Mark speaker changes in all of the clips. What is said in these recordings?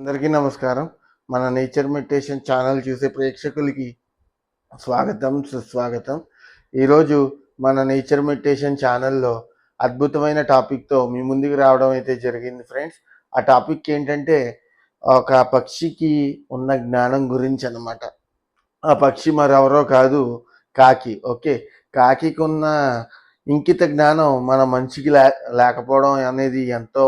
Speaker 1: అందరికీ నమస్కారం. మన నేచర్ మెడిటేషన్ ఛానల్ చూసే ప్రేక్షకులకి స్వాగతం సుస్వాగతం. ఈరోజు మన నేచర్ మెడిటేషన్ ఛానల్లో అద్భుతమైన టాపిక్తో మీ ముందుకు రావడం అయితే జరిగింది ఫ్రెండ్స్. ఆ టాపిక్ ఏంటంటే ఒక పక్షికి ఉన్న జ్ఞానం గురించి అనమాట ఆ పక్షి మరెవరో కాదు కాకి ఓకే? కాకికి ఉన్న ఇంకిత జ్ఞానం మన మనిషికి లే లేకపోవడం అనేది ఎంతో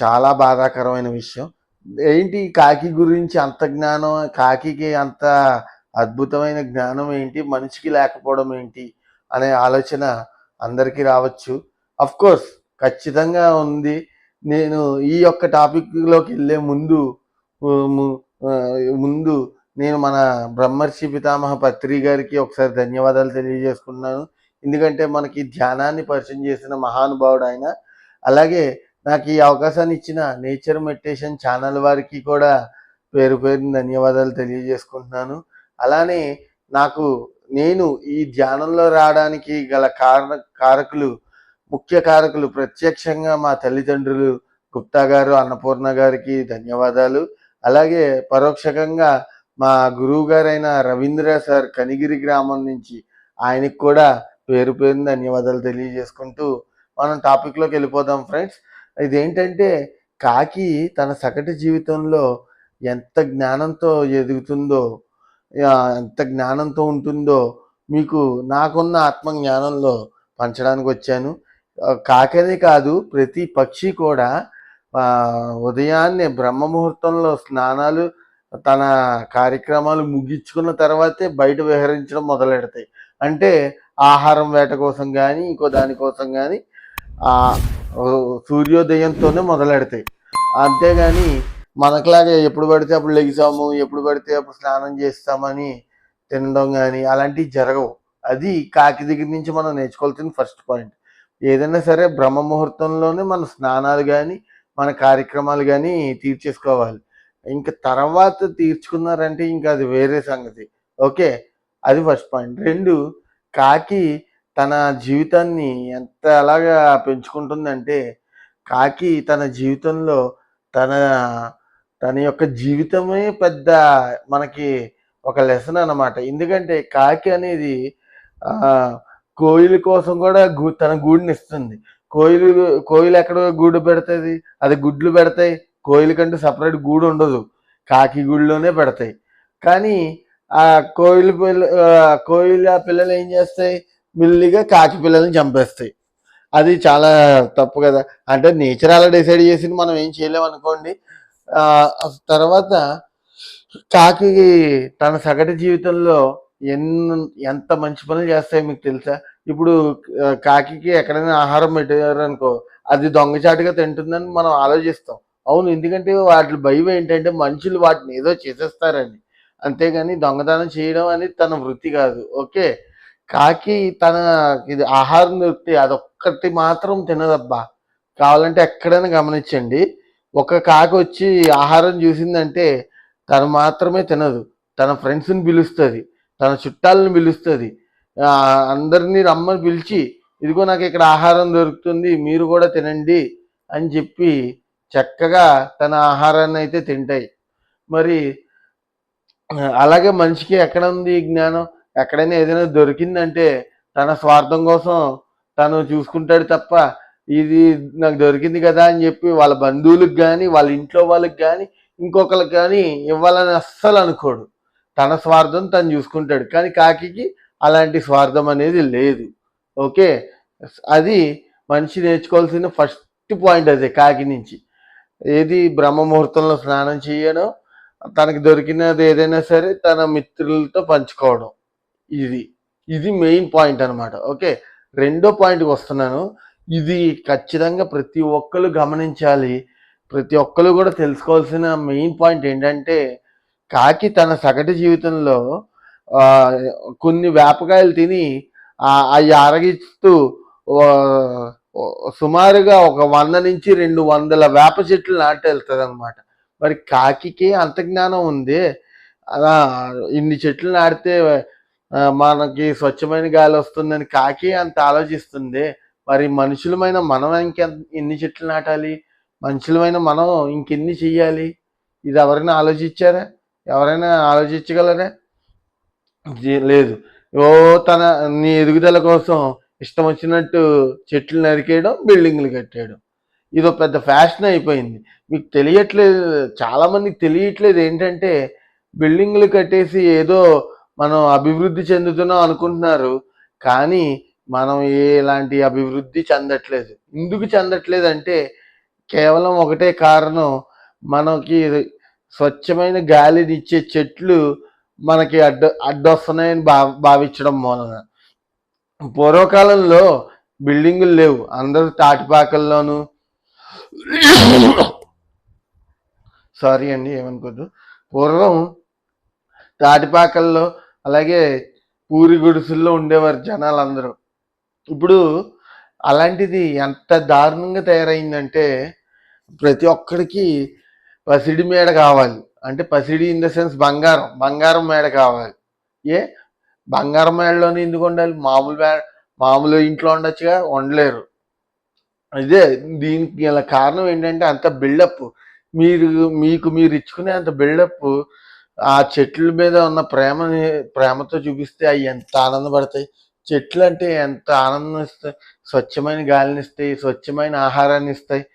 Speaker 1: చాలా బాధాకరమైన విషయం. ఏంటి కాకి గురించి అంత జ్ఞానం? కాకికి అంత అద్భుతమైన జ్ఞానం ఏంటి? మనిషికి లేకపోవడం ఏంటి? అనే ఆలోచన అందరికీ రావచ్చు. అఫ్ కోర్స్ ఖచ్చితంగా ఉంది. నేను ఈ యొక్క టాపిక్లోకి వెళ్ళే ముందు ముందు నేను మన బ్రహ్మర్షి పితామహ పత్రి గారికి ఒకసారి ధన్యవాదాలు తెలియజేసుకున్నాను ఎందుకంటే మనకి ధ్యానాన్ని పరిచయం చేసిన మహానుభావుడు ఆయన. అలాగే నాకు ఈ అవకాశాన్ని ఇచ్చిన నేచర్ మెడిటేషన్ ఛానల్ వారికి కూడా పేరు పేరు ధన్యవాదాలు తెలియజేసుకుంటున్నాను. అలానే నాకు నేను ఈ ధ్యానంలో రావడానికి గల కారణ కారకులు ముఖ్య కారకులు ప్రత్యక్షంగా మా తల్లిదండ్రులు గుప్తా గారు అన్నపూర్ణ గారికి ధన్యవాదాలు. అలాగే పరోక్షకంగా మా గురువు గారైన రవీంద్ర సార్ కనిగిరి గ్రామం నుంచి ఆయనకు కూడా పేరు పేరు ధన్యవాదాలు తెలియజేసుకుంటూ మనం టాపిక్లోకి వెళ్ళిపోదాం ఫ్రెండ్స్. ఇదేంటంటే కాకి తన సగటు జీవితంలో ఎంత జ్ఞానంతో ఎదుగుతుందో ఎంత జ్ఞానంతో ఉంటుందో మీకు నాకున్న ఆత్మ జ్ఞానంలో పంచడానికి వచ్చాను. కాకనే కాదు ప్రతి పక్షి కూడా ఉదయాన్నే బ్రహ్మ ముహూర్తంలో స్నానాలు తన కార్యక్రమాలు ముగించుకున్న తర్వాతే బయట విహరించడం మొదలెడతాయి. అంటే ఆహారం వేట కోసం కానీ ఇంకో దానికోసం కానీ సూర్యోదయంతోనే మొదలెడతాయి. అంతేగాని మనకులాగే ఎప్పుడు పడితే అప్పుడు లెగిసాము ఎప్పుడు పడితే అప్పుడు స్నానం చేస్తామని తినడం కానీ అలాంటివి జరగవు. అది కాకి దగ్గర నుంచి మనం నేర్చుకోవాల్సిన ఫస్ట్ పాయింట్. ఏదైనా సరే బ్రహ్మ ముహూర్తంలోనే మన స్నానాలు కానీ మన కార్యక్రమాలు కానీ తీర్చేసుకోవాలి. ఇంకా తర్వాత తీర్చుకున్నారంటే ఇంకా అది వేరే సంగతి. ఓకే? అది ఫస్ట్ పాయింట్. రెండు కాకి తన జీవితాన్ని ఎంత ఎలాగా పెంచుకుంటుందంటే కాకి తన జీవితంలో తన తన యొక్క జీవితమే పెద్ద మనకి ఒక లెసన్ అన్నమాట. ఎందుకంటే కాకి అనేది కోయిల కోసం కూడా గూ తన గూడుని ఇస్తుంది. కోయిలు కోయిలు ఎక్కడ గూడు పెడుతుంది అది గుడ్లు పెడతాయి. కోయిల కంటే సపరేట్ గూడు ఉండదు. కాకి గూడులోనే పెడతాయి. కానీ ఆ కోయిల పిల్ల ఆ కోయిల పిల్లలు ఏం చేస్తాయి? మెల్లిగా కాకి పిల్లల్ని చంపేస్తాయి. అది చాలా తప్పు కదా. అంటే నేచర్ అలా డిసైడ్ చేసింది మనం ఏం చేయలేము అనుకోండి. తర్వాత కాకి తన సగటు జీవితంలో ఎన్ని ఎంత మంచి పనులు చేస్తాయో మీకు తెలుసా? ఇప్పుడు కాకి ఎక్కడైనా ఆహారం పెట్టారు అనుకో అది దొంగచాటుగా తింటుందని మనం ఆలోచిస్తాం. అవును ఎందుకంటే వాటి భయం ఏంటంటే మనుషులు వాటిని ఏదో చేసేస్తారని. అంతేగాని దొంగతనం చేయడం అనేది తన వృత్తి కాదు. ఓకే? కాకి తన ఇది ఆహారం దొరికితే అదొక్కటి మాత్రం తినదబ్బా. కావాలంటే ఎక్కడైనా గమనించండి. ఒక కాకి వచ్చి ఆహారం చూసిందంటే తను మాత్రమే తినదు. తన ఫ్రెండ్స్ని పిలుస్తుంది. తన చుట్టాలను పిలుస్తుంది. అందరినీ రమ్మని పిలిచి ఇదిగో నాకు ఇక్కడ ఆహారం దొరుకుతుంది మీరు కూడా తినండి అని చెప్పి చక్కగా తన ఆహారాన్ని అయితే తింటాయి. మరి అలాగే మనిషికి ఎక్కడ ఉంది ఈ జ్ఞానం? ఎక్కడైనా ఏదైనా దొరికిందంటే తన స్వార్థం కోసం తను చూసుకుంటాడు తప్ప ఇది నాకు దొరికింది కదా అని చెప్పి వాళ్ళ బంధువులకు కానీ వాళ్ళ ఇంట్లో వాళ్ళకి కానీ ఇంకొకరికి కానీ ఇవ్వాలని అస్సలు అనుకోడు. తన స్వార్థం తను చూసుకుంటాడు. కానీ కాకి అలాంటి స్వార్థం అనేది లేదు. ఓకే? అది మనిషి నేర్చుకోవాల్సిన ఫస్ట్ పాయింట్ అదే కాకి నుంచి. ఏది బ్రహ్మ ముహూర్తంలో స్నానం చేయడం తనకు దొరికినది ఏదైనా సరే తన మిత్రులతో పంచుకోవడం. ఇది ఇది మెయిన్ పాయింట్ అనమాట ఓకే రెండో పాయింట్కి వస్తున్నాను. ఇది ఖచ్చితంగా ప్రతి ఒక్కరు గమనించాలి. ప్రతి ఒక్కరు కూడా తెలుసుకోవాల్సిన మెయిన్ పాయింట్ ఏంటంటే కాకి తన సగటు జీవితంలో కొన్ని వేపకాయలు తిని ఆ, అవి అరగిస్తూ సుమారుగా ఒక వంద నుంచి రెండు వందల వేప చెట్లు నాటి వెళ్తుంది అనమాట మరి కాకికి అంత జ్ఞానం ఉంది? అలా ఇన్ని చెట్లు నాటితే మనకి స్వచ్ఛమైన గాలి వస్తుందని కాకి అంత ఆలోచిస్తుంది. మరి మనుషులమైన మనం ఇంకెంత ఎన్ని చెట్లు నాటాలి? మనుషులమైన మనం ఇంకెన్ని చెయ్యాలి? ఇది ఎవరైనా ఆలోచించారా? ఎవరైనా ఆలోచించగలరా? లేదు. ఓ తన నీ ఎదుగుదల కోసం ఇష్టం వచ్చినట్టు చెట్లు నరికేయడం బిల్డింగ్లు కట్టేయడం. ఇదో పెద్ద ఫ్యాషన్ అయిపోయింది. మీకు తెలియట్లేదు చాలామందికి తెలియట్లేదు ఏంటంటే బిల్డింగ్లు కట్టేసి ఏదో మనం అభివృద్ధి చెందుతున్నాం అనుకుంటున్నారు కానీ మనం ఎలాంటి అభివృద్ధి చెందట్లేదు. ఎందుకు చెందట్లేదు అంటే కేవలం ఒకటే కారణం మనకి స్వచ్ఛమైన గాలిని ఇచ్చే చెట్లు మనకి అడ్డ అడ్డొస్తున్నాయని భా భావించడం మూలన. పూర్వకాలంలో బిల్డింగులు లేవు. అందరూ తాటిపాకల్లోనూ. సారీ అండి ఏమనుకోద్దు. పూర్వం తాటిపాకల్లో అలాగే పూరి గుడిసెల్లో ఉండేవారు జనాలు అందరూ ఇప్పుడు అలాంటిది ఎంత దారుణంగా తయారైందంటే ప్రతి ఒక్కడికి పసిడి మేడ కావాలి. అంటే పసిడి ఇన్ ద సెన్స్ బంగారం బంగారం మేడ కావాలి. ఏ? బంగారం మేడలోనే ఎందుకు ఉండాలి మామూలు మేడ మామూలు ఇంట్లో ఉండొచ్చుగా ఉండలేరు ఇదే దీనికి గల కారణం ఏంటంటే అంత బిల్డప్. మీరు మీకు మీరు ఇచ్చుకునే అంత బిల్డప్ ఆ చెట్ల మీద ఉన్న ప్రేమని ప్రేమతో చూపిస్తే అవి ఎంత ఆనందపడతాయి. చెట్లు అంటే ఎంత ఆనందం ఇస్తాయి స్వచ్ఛమైన గాలిని ఇస్తాయి స్వచ్ఛమైన ఆహారాన్ని ఇస్తాయి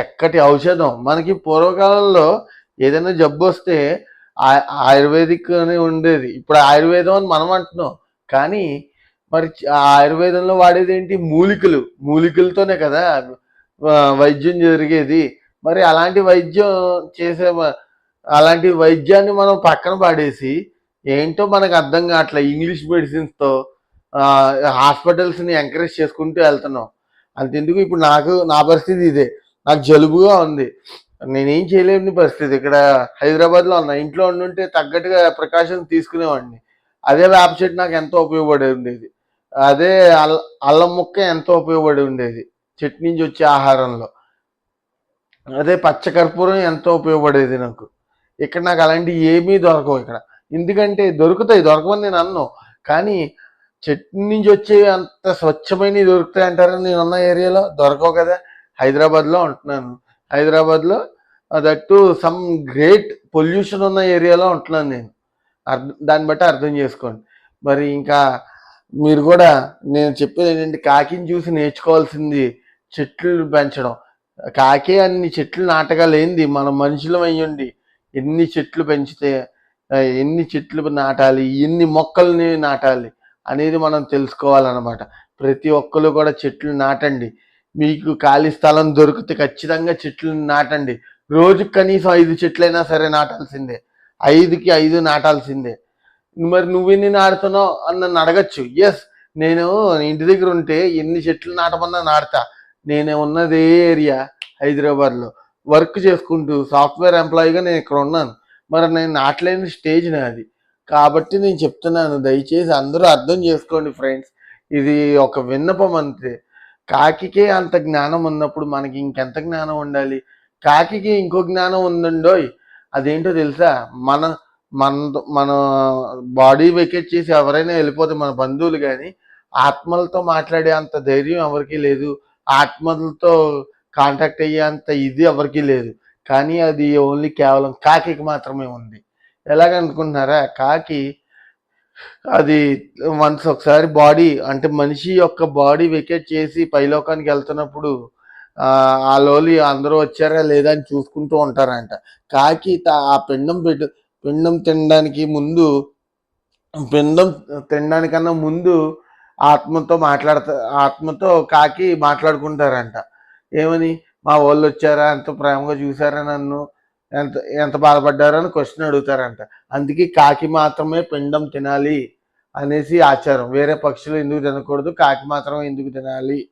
Speaker 1: చక్కటి ఔషధం. మనకి పూర్వకాలంలో ఏదైనా జబ్బు వస్తే ఆ- ఆయుర్వేదిక్ అని ఉండేది. ఇప్పుడు ఆయుర్వేదం అని మనం అంటున్నాం. కానీ మరి ఆ ఆయుర్వేదంలో వాడేది ఏంటి? మూలికలు. మూలికలతోనే కదా వైద్యం జరిగేది. మరి అలాంటి వైద్యం చేసే అలాంటి వైద్యాన్ని మనం పక్కన పాడేసి ఏంటో మనకు అర్థం కావట్లే. ఇంగ్లీష్ మెడిసిన్స్తో హాస్పిటల్స్ని ఎంకరేజ్ చేసుకుంటూ వెళ్తున్నాం. అంతెందుకు ఇప్పుడు నాకు నా పరిస్థితి ఇదే. నాకు జలుబుగా ఉంది. నేనేం చేయలేని పరిస్థితి. ఇక్కడ హైదరాబాద్లో ఉన్నా. ఇంట్లో ఉండుంటే తగ్గట్టుగా ప్రికాషన్స్ తీసుకునేవాడిని. అదే వేప చెట్టు నాకు ఎంతో ఉపయోగపడి ఉండేది. అదే అల్ల అల్లం ముక్క ఎంతో ఉపయోగపడి ఉండేది. చెట్టు నుంచి వచ్చే ఆహారంలో. అదే పచ్చకర్పూరం ఎంతో ఉపయోగపడేది నాకు. ఇక్కడ నాకు అలాంటివి ఏమీ దొరకవు ఇక్కడ. ఎందుకంటే దొరుకుతాయి దొరకమని నేను అన్ను. కానీ చెట్టు నుంచి వచ్చే అంత స్వచ్ఛమైనవి దొరుకుతాయి అంటారని నేను ఉన్న ఏరియాలో దొరకవు కదా. హైదరాబాద్లో ఉంటున్నాను. హైదరాబాద్లో దట్టు సమ్ గ్రేట్ పొల్యూషన్ ఉన్న ఏరియాలో ఉంటున్నాను నేను. అర్థం దాన్ని బట్టి అర్థం చేసుకోండి. మరి ఇంకా మీరు కూడా నేను చెప్పేది ఏంటంటే కాకిని చూసి నేర్చుకోవాల్సింది చెట్లు పెంచడం. కాకే అన్ని చెట్లు నాటగా మన మనం మనుషులం అయ్యండి ఎన్ని చెట్లు పెంచితే ఎన్ని చెట్లు నాటాలి ఎన్ని మొక్కల్ని నాటాలి అనేది మనం తెలుసుకోవాలన్నమాట. ప్రతి ఒక్కరు కూడా చెట్లు నాటండి. మీకు ఖాళీ స్థలం దొరికితే ఖచ్చితంగా చెట్లు నాటండి. రోజుకి కనీసం ఐదు చెట్లైనా సరే నాటాల్సిందే. ఐదుకి ఐదు నాటాల్సిందే. మరి నువ్వెన్ని నాటుతున్నావు అని నన్ను అడగచ్చు. ఎస్ నేను ఇంటి దగ్గర ఉంటే ఎన్ని చెట్లు నాటమన్నా నాటుతా. నేను ఉన్నదే ఏరియా హైదరాబాద్లో. వర్క్ చేసుకుంటూ సాఫ్ట్వేర్ ఎంప్లాయీగా నేను ఇక్కడ ఉన్నాను. మరి నేను నాటలేని స్టేజ్ నాది కాబట్టి నేను చెప్తున్నాను దయచేసి అందరూ అర్థం చేసుకోండి ఫ్రెండ్స్. ఇది ఒక విన్నపం అంతే. కాకికే అంత జ్ఞానం ఉన్నప్పుడు మనకి ఇంకెంత జ్ఞానం ఉండాలి? కాకికి ఇంకో జ్ఞానం ఉందండోయ్. అదేంటో తెలుసా? మన మన మన బాడీ వెకేట్ చేసి ఎవరైనా వెళ్ళిపోతే మన బంధువులు కానీ ఆత్మలతో మాట్లాడే అంత ధైర్యం ఎవరికీ లేదు. ఆత్మలతో కాంటాక్ట్ అయ్యే అంత ఇది ఎవరికీ లేదు. కానీ అది ఓన్లీ కేవలం కాకి మాత్రమే ఉంది. ఎలాగనుకుంటున్నారా? కాకి అది వన్స్ ఒకసారి బాడీ అంటే మనిషి యొక్క బాడీ వెకేట్ చేసి పైలోకానికి వెళ్తున్నప్పుడు ఆ లోలి అందరూ వచ్చారా లేదా అని చూసుకుంటూ ఉంటారంట. కాకి ఆ పిండం పెట్టు పిండం తినడానికి ముందు పిండం తినడానికన్నా ముందు ఆత్మతో మాట్లాడతా ఆత్మతో కాకి మాట్లాడుకుంటారంట. ఏమని? మా వాళ్ళు వచ్చారా? ఎంత ప్రేమగా చూసారా నన్ను? ఎంత ఎంత బాధపడ్డారని క్వశ్చన్ అడుగుతారంట. అందుకే కాకి మాత్రమే పిండం తినాలి అనేసి ఆచారం. వేరే పక్షులు ఎందుకు తినకూడదు? కాకి మాత్రమే ఎందుకు తినాలి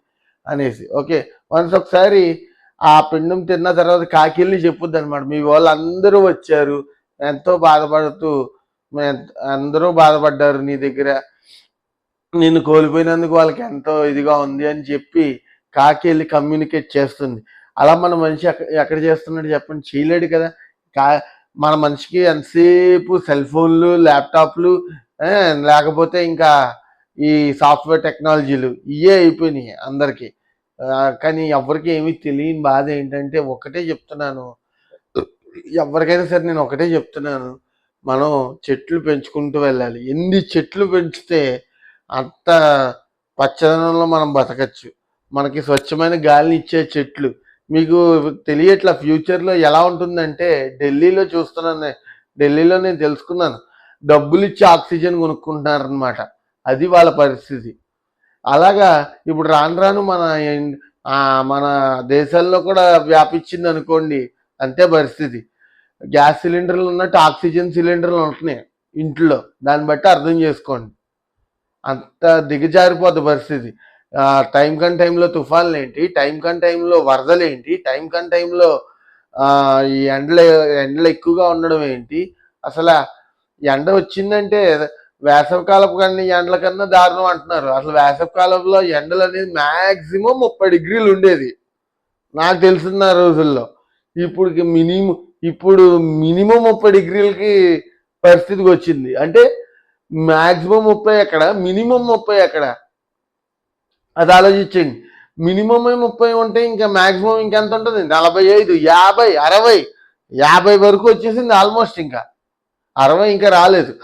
Speaker 1: అనేసి. ఓకే వన్స్ ఒకసారి ఆ పిండం తిన్న తర్వాత కాకి వెళ్ళి చెప్పుద్ది అనమాట మీ వాళ్ళందరూ వచ్చారు. ఎంతో బాధపడుతూ మే- అందరూ బాధపడ్డారు నీ దగ్గర. నిన్ను కోల్పోయినందుకు వాళ్ళకి ఎంతో ఇదిగా ఉంది అని చెప్పి కాకి వెళ్ళి కమ్యూనికేట్ చేస్తుంది. అలా మన మనిషి ఎక్కడ చేస్తున్నాడు చెప్పండి? చేయలేడు కదా. కా మన మనిషికి ఎంతసేపు సెల్ ఫోన్లు ల్యాప్టాప్లు లేకపోతే ఇంకా ఈ సాఫ్ట్వేర్ టెక్నాలజీలు ఇవే అయిపోయినాయి అందరికీ. కానీ ఎవరికి ఏమీ తెలియని బాధ ఏంటంటే ఒకటే చెప్తున్నాను. ఎవరికైనా సరే నేను ఒకటే చెప్తున్నాను. మనం చెట్లు పెంచుకుంటూ వెళ్ళాలి. ఎన్ని చెట్లు పెంచితే అంత పచ్చదనంలో మనం బతకచ్చు. మనకి స్వచ్ఛమైన గాలిని ఇచ్చే చెట్లు. మీకు తెలియట్లా ఫ్యూచర్లో ఎలా ఉంటుందంటే ఢిల్లీలో చూస్తున్నాను ఢిల్లీలో నేను తెలుసుకున్నాను. డబ్బులు ఇచ్చి ఆక్సిజన్ కొనుక్కుంటున్నారనమాట అది వాళ్ళ పరిస్థితి. అలాగా ఇప్పుడు రాను రాను మన మన దేశాల్లో కూడా వ్యాపించింది అనుకోండి అంతే పరిస్థితి. గ్యాస్ సిలిండర్లు ఉన్నట్టు ఆక్సిజన్ సిలిండర్లు ఉంటున్నాయి ఇంట్లో. దాన్ని బట్టి అర్థం చేసుకోండి. అంత దిగజారిపోద్ది పరిస్థితి. టైం కన్ టైంలో తుఫాన్లు ఏంటి టైం కన్ టైంలో వరదలు ఏంటి టైం కన్ టైంలో ఈ ఎండలు ఎండలు ఎక్కువగా ఉండడం ఏంటి? అసలు ఎండ వచ్చిందంటే వేసవకాలపు కన్నా ఎండల కన్నా దారుణం అంటున్నారు. అసలు వేసవికాలంలో ఎండలు అనేది మ్యాక్సిమం ముప్పై డిగ్రీలు ఉండేది నాకు తెలిసిన రోజుల్లో. ఇప్పుడు మినిమం ఇప్పుడు మినిమం ముప్పై డిగ్రీలకి పరిస్థితికి వచ్చింది అంటే మ్యాక్సిమం ముప్పై ఎక్కడ? మినిమం ముప్పై ఎక్కడ? అది ఆలోచించండి. మినిమం ముప్పై ఉంటే ఇంకా మాక్సిమం ఇంకెంత ఉంటుంది? నలభై ఐదు యాభై అరవై. యాభై వరకు వచ్చేసింది ఆల్మోస్ట్ ఇంకా. అరవై ఇంకా రాలేదు.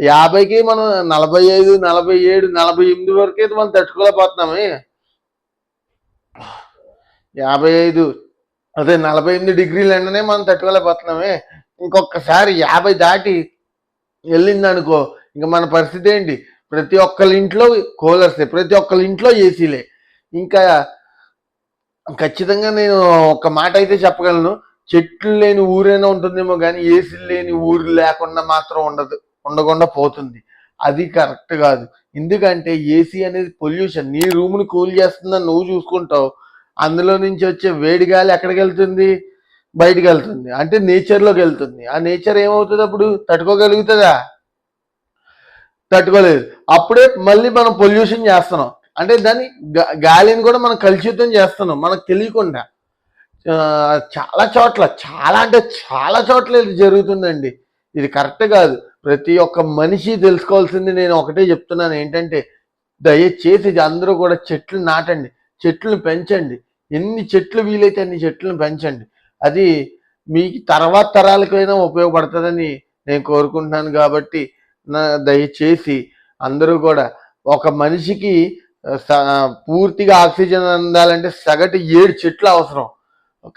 Speaker 1: యాభైకి మనం నలభై ఐదు నలభై ఏడు నలభై ఎనిమిది వరకు అయితే మనం తట్టుకోలేకపోతున్నామే. యాభై ఐదు అదే నలభై ఎనిమిది డిగ్రీలు ఎండనే మనం తట్టుకోలేకపోతున్నామే. ఇంకొకసారి యాభై దాటి వెళ్ళింది అనుకో ఇంకా మన పరిస్థితి ఏంటి? ప్రతి ఒక్కరి ఇంట్లో కూలర్సే ప్రతి ఒక్కరి ఇంట్లో ఏసీలే ఇంకా ఖచ్చితంగా నేను ఒక మాట అయితే చెప్పగలను చెట్లు లేని ఊరైనా ఉంటుందేమో కానీ ఏసీలు లేని ఊరు లేకుండా మాత్రం ఉండదు ఉండకుండా పోతుంది. అది కరెక్ట్ కాదు. ఎందుకంటే ఏసీ అనేది పొల్యూషన్. నీ రూమ్ని కూల్ చేస్తుందని నువ్వు చూసుకుంటావు. అందులో నుంచి వచ్చే వేడి గాలి ఎక్కడికి వెళ్తుంది? బయటకు వెళ్తుంది. అంటే నేచర్లోకి వెళ్తుంది. ఆ నేచర్ ఏమవుతుంది అప్పుడు? తట్టుకోగలుగుతుందా? తట్టుకోలేదు. అప్పుడే మళ్ళీ మనం పొల్యూషన్ చేస్తున్నాం. అంటే దాన్ని గాలిని కూడా మనం కలుషితం చేస్తున్నాం. మనకు తెలియకుండా. చాలా చోట్ల చాలా అంటే చాలా చోట్ల ఇది జరుగుతుందండి. ఇది కరెక్ట్ కాదు. ప్రతి ఒక్క మనిషి తెలుసుకోవాల్సింది నేను ఒకటే చెప్తున్నాను. ఏంటంటే దయచేసి ఇది అందరూ కూడా చెట్లు నాటండి. చెట్లను పెంచండి. ఎన్ని చెట్లు వీలైతే అన్ని చెట్లను పెంచండి. అది మీకు తర్వాత తరాలకైనా ఉపయోగపడుతుందని నేను కోరుకుంటున్నాను కాబట్టి దయచేసి అందరూ కూడా ఒక మనిషికి స- పూర్తిగా ఆక్సిజన్ అందాలంటే సగటు ఏడు చెట్లు అవసరం.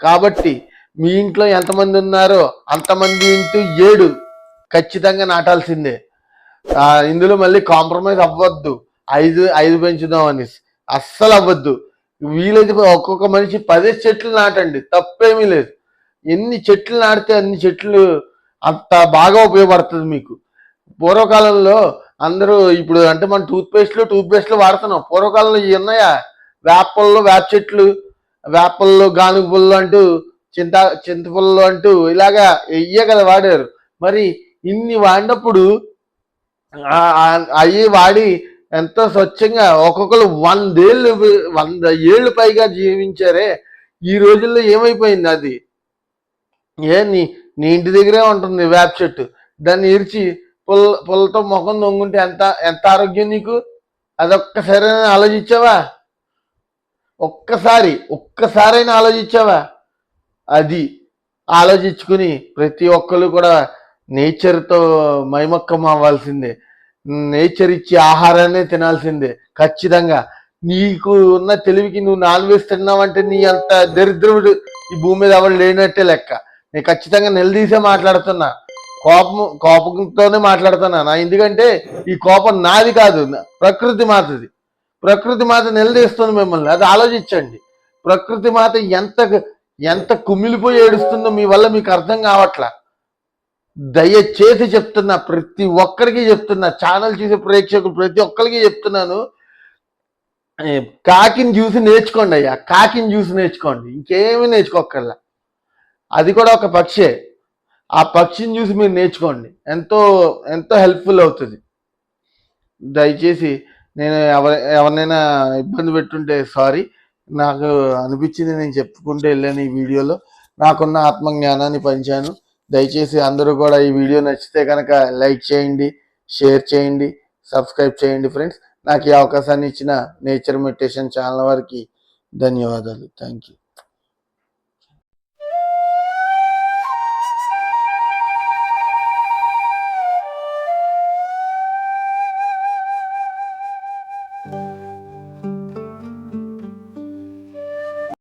Speaker 1: కాబట్టి మీ ఇంట్లో ఎంతమంది ఉన్నారో అంతమంది ఇంటూ ఏడు ఖచ్చితంగా నాటాల్సిందే. ఇందులో మళ్ళీ కాంప్రమైజ్ అవ్వద్దు. ఐదు ఐదు పెంచుదాం అనేసి. అస్సలు అవ్వద్దు. వీలైతే ఒక్కొక్క మనిషి పదే చెట్లు నాటండి. తప్పేమీ లేదు. ఎన్ని చెట్లు నాటితే అన్ని చెట్లు అంత బాగా ఉపయోగపడుతుంది మీకు. పూర్వకాలంలో అందరూ ఇప్పుడు అంటే మన టూత్పేస్ట్లు టూత్పేస్ట్లు వాడుతున్నాం. పూర్వకాలంలో ఇవి ఉన్నాయా? వేపల్లో వేప చెట్లు వేపల్లో గానుగ పుల్లు అంటూ చింత చింతపుల్లు అంటూ ఇలాగా ఇయ్యే కదా వాడారు. మరి ఇన్ని వాడినప్పుడు అవి వాడి ఎంతో స్వచ్ఛంగా ఒక్కొక్కరు వందేళ్ళు వంద ఏళ్ళు పైగా జీవించారే. ఈ రోజుల్లో ఏమైపోయింది అది? ఏ నీ నీ ఇంటి దగ్గరే ఉంటుంది వేప చెట్టు. దాన్ని ఇరిచి పుల్ల పుల్లతో ముఖం దొంగుంటే ఎంత ఎంత ఆరోగ్యం నీకు? అదొక్కసారి ఆలోచించావా? ఒక్కసారి ఒక్కసారైనా ఆలోచించావా? అది ఆలోచించుకుని ప్రతి ఒక్కరు కూడా నేచర్తో మైమక్కం అవ్వాల్సిందే నేచర్ ఇచ్చే ఆహారాన్ని తినాల్సిందే. ఖచ్చితంగా. నీకు ఉన్న తెలివికి నువ్వు నాన్ వెజ్ తిన్నావంటే నీ అంత దరిద్రుడు ఈ భూమి మీద ఎవరు లేనట్టే లెక్క. నేను ఖచ్చితంగా నిలదీసే మాట్లాడుతున్నా. కోపం కోపంతోనే మాట్లాడుతున్నాను ఎందుకంటే ఈ కోపం నాది కాదు. నా- ప్రకృతి మాతది. ప్రకృతి మాత నిలదీస్తుంది మిమ్మల్ని. అది ఆలోచించండి. ప్రకృతి మాత ఎంత ఎంత కుమిలిపోయి ఏడుస్తుందో మీ వల్ల మీకు అర్థం కావట్లా. దయచేసి చెప్తున్నా ప్రతి ఒక్కరికి చెప్తున్నా ఛానల్ చూసే ప్రేక్షకులు ప్రతి ఒక్కరికి చెప్తున్నాను. కాకిని చూసి నేర్చుకోండి అయ్యా. కాకిని చూసి నేర్చుకోండి. ఇంకేమీ నేర్చుకోకల్లా అది కూడా ఒక పక్షే. ఆ పక్షిని చూసి మీరు నేర్చుకోండి. ఎంతో ఎంతో హెల్ప్ఫుల్ అవుతుంది. దయచేసి నేను ఎవరి ఎవరినైనా ఇబ్బంది పెట్టుంటే సారీ నాకు అనిపించింది నేను చెప్పుకుంటూ వెళ్ళాను ఈ వీడియోలో. నాకున్న ఆత్మజ్ఞానాన్ని పంచాను. దయచేసి అందరూ కూడా ఈ వీడియో నచ్చితే కనుక లైక్ చేయండి షేర్ చేయండి సబ్స్క్రైబ్ చేయండి ఫ్రెండ్స్. నాకు ఈ అవకాశాన్ని ఇచ్చిన నేచర్ మెడిటేషన్ ఛానల్ వారికి ధన్యవాదాలు. Thank you